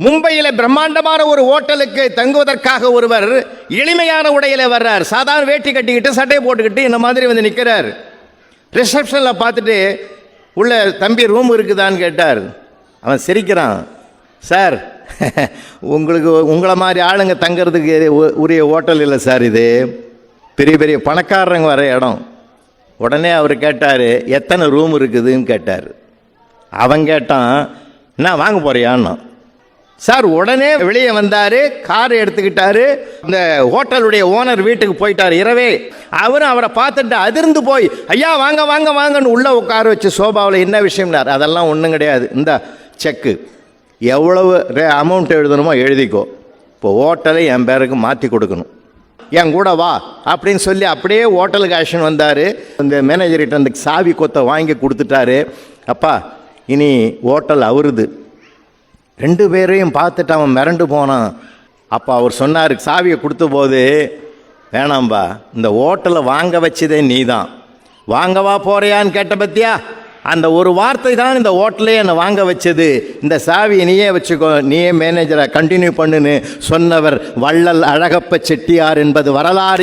மும்பையில் பிரம்மாண்டமான ஒரு ஹோட்டலுக்கு தங்குவதற்காக ஒருவர் எளிமையான உடையில வர்றார். சாதாரண வேட்டி கட்டிக்கிட்டு சட்டையை போட்டுக்கிட்டு இந்த மாதிரி வந்து நிற்கிறார் ரிசப்ஷனில் பார்த்துட்டு உள்ள தம்பி ரூம் இருக்குதான்னு கேட்டார். அவன் சிரிக்கிறான். சார் உங்களுக்கு உங்களை மாதிரி ஆளுங்க தங்கிறதுக்கு உரிய ஹோட்டல் இல்லை சார் இது. பெரிய பெரிய பணக்காரங்க வர இடம். உடனே அவர் கேட்டார் எத்தனை ரூம் இருக்குதுன்னு கேட்டார். அவன் கேட்டான் என்ன வாங்க போறியான்னு. சார் உடனே வெளியே வந்தார் கார் எடுத்துக்கிட்டாரு. இந்த ஹோட்டலுடைய ஓனர் வீட்டுக்கு போயிட்டார் இரவே. அவரும் அவரை பார்த்துட்டு அதிர்ந்து போய் ஐயா வாங்க வாங்க வாங்கன்னு உள்ளே உட்கார வச்சு சோபாவில் என்ன விஷயம்னார் அதெல்லாம் ஒன்றும் கிடையாது. இந்த செக்கு எவ்வளவு அமௌண்ட் எழுதணுமோ எழுதிக்கோ. இப்போ ஹோட்டலை என் பேருக்கு மாற்றி கொடுக்கணும். என் கூட வா அப்படின்னு சொல்லி அப்படியே ஹோட்டலுக்கு ஆக்ஷன் வந்தார். இந்த மேனேஜர்கிட்ட அந்த சாவி கொத்தை வாங்கி கொடுத்துட்டாரு. அப்பா இனி ஹோட்டல் அவருது. ரெண்டு பேரையும் பார்த்துட்டு அவன் மிரண்டு போனான். அப்போ அவர் சொன்னார் சாவியை கொடுத்த போது வேணாம்பா இந்த ஓட்டலை வாங்க வச்சதே நீ தான் வாங்கவா போறியான்னு கேட்ட பத்தியா? அந்த ஒரு வார்த்தை தான் இந்த ஹோட்டலே என்னை வாங்க வச்சது. இந்த சாவியை நீயே வச்சுக்கோ நீயே மேனேஜரை கண்டினியூ பண்ணுன்னு சொன்னவர் வள்ளல் அழகப்ப செட்டியார் என்பது வரலாறு